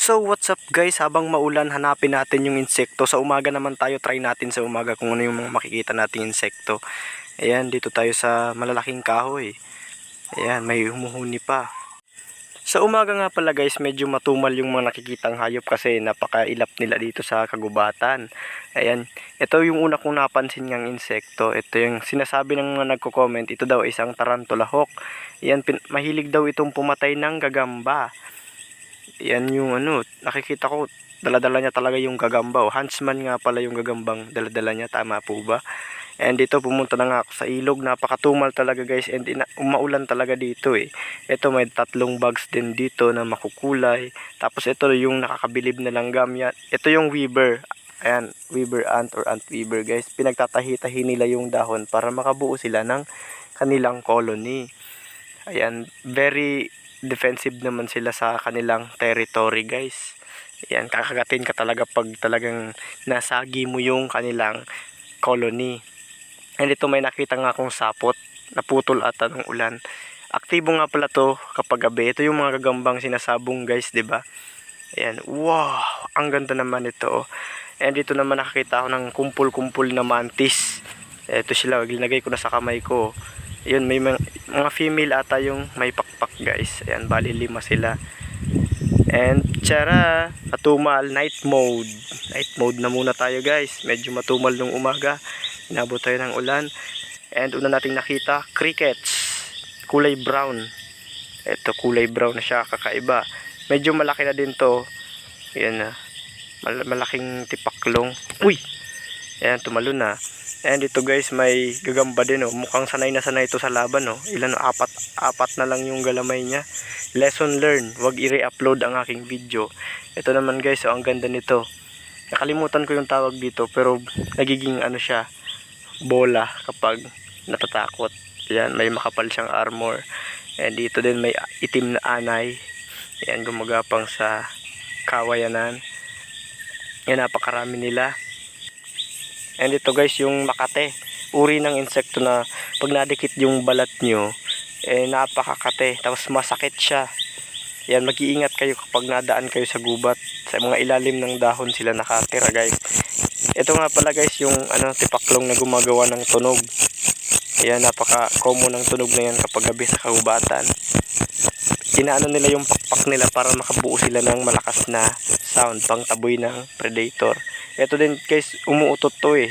So what's up guys, habang maulan hanapin natin yung insekto. Sa umaga naman tayo, try natin sa umaga kung ano yung mga makikita nating insekto. Ayan, dito tayo sa malalaking kahoy. Ayan, may humuhuni pa. Sa umaga nga pala guys, medyo matumal yung mga nakikitang hayop kasi napakailap nila dito sa kagubatan. Ayan, ito yung una kong napansin ngang insekto. Ito yung sinasabi ng mga nagko-comment, ito daw isang tarantula hawk. Ayan, mahilig daw itong pumatay ng gagamba. Yan yung ano, nakikita ko, daladala niya talaga yung gagamba. O, huntsman nga pala yung gagambang daladala niya, tama po ba? And dito pumunta na nga ako sa ilog, napakatumal talaga guys. And ina- umaulan talaga dito eh. Ito may tatlong bags din dito na makukulay. Tapos ito yung nakakabilib na langgam yan. Ito yung weaver. Ayan, weaver ant or ant weaver guys. Pinagtatahi-tahi nila yung dahon para makabuo sila ng kanilang colony. Ayan, very defensive naman sila sa kanilang territory guys. Yan, kakagatin ka talaga pag talagang nasagi mo yung kanilang colony. And ito may nakita nga akong sapot, naputol ata ng ulan. Aktibo nga pala to kapag gabi. Ito yung mga gagambang sinasabong guys, ba? Ayan, wow, ang ganda naman ito. oh. And dito naman nakakita ako ng kumpul-kumpul na mantis. Ito sila, ginagay ko na sa kamay ko. Yun, may mga, female ata yung may pakpak guys. Ayan, bali lima sila. And tara, matumal, night mode. Night mode na muna tayo guys. Medyo matumal nung umaga. Inabot tayo ng ulan. And una nating nakita, crickets. Kulay brown. Ito, kulay brown na siya, kakaiba. Medyo malaki na din to. Ayan na. Mal- malaking tipaklong. Uy! Ayan, tumalo na. And ito guys, may gagamba din oh. Mukhang sanay na sanay ito sa laban oh. Ilan oh, apat apat na lang yung galamay niya. Lesson learned, wag i-re-upload ang aking video. Ito naman guys, oh, ang ganda nito. Nakalimutan ko yung tawag dito pero nagiging ano siya, bola kapag natatakot. Yan, may makapal siyang armor. And dito din may itim na anay. Yan, gumagapang sa kawayanan. Yan, napakarami nila. And ito guys, yung makate. Uri ng insekto na pag nadikit yung balat nyo, eh napakakate. Tapos masakit siya. Yan, mag-iingat kayo kapag nadaan kayo sa gubat. Sa mga ilalim ng dahon sila nakatira guys. Ito nga pala guys, yung ano, tipaklong na gumagawa ng tunog. Ayan, napaka-common ng tunog na yan kapag gabi sa kagubatan. Inaano nila yung pakpak nila para makabuo sila ng malakas na sound pang taboy ng predator. Ito din guys, umuutot to eh.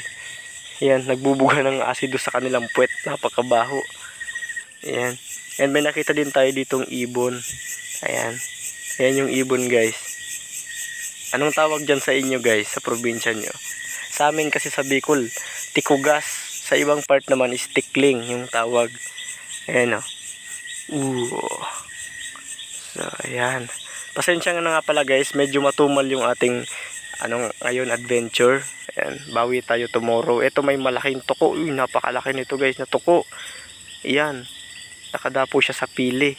Yan, nagbubuga ng asido sa kanilang puwet. Napakabaho. Ayan. And may nakita din tayo ditong ibon. Ayan. Ayan yung ibon guys. Anong tawag dyan sa inyo guys, sa probinsya nyo? Sa amin kasi sa Bicol, tikugas. Sa ibang part naman is tikling yung tawag. Ayan o. Ooh. So, ayan. Pasensya nga na nga pala guys, medyo matumal yung ating anong ngayon adventure. Ayan, bawi tayo tomorrow. Ito may malaking tuko. Uy, napakalaki nito guys na tuko. Ayan. Nakadapo siya sa pili.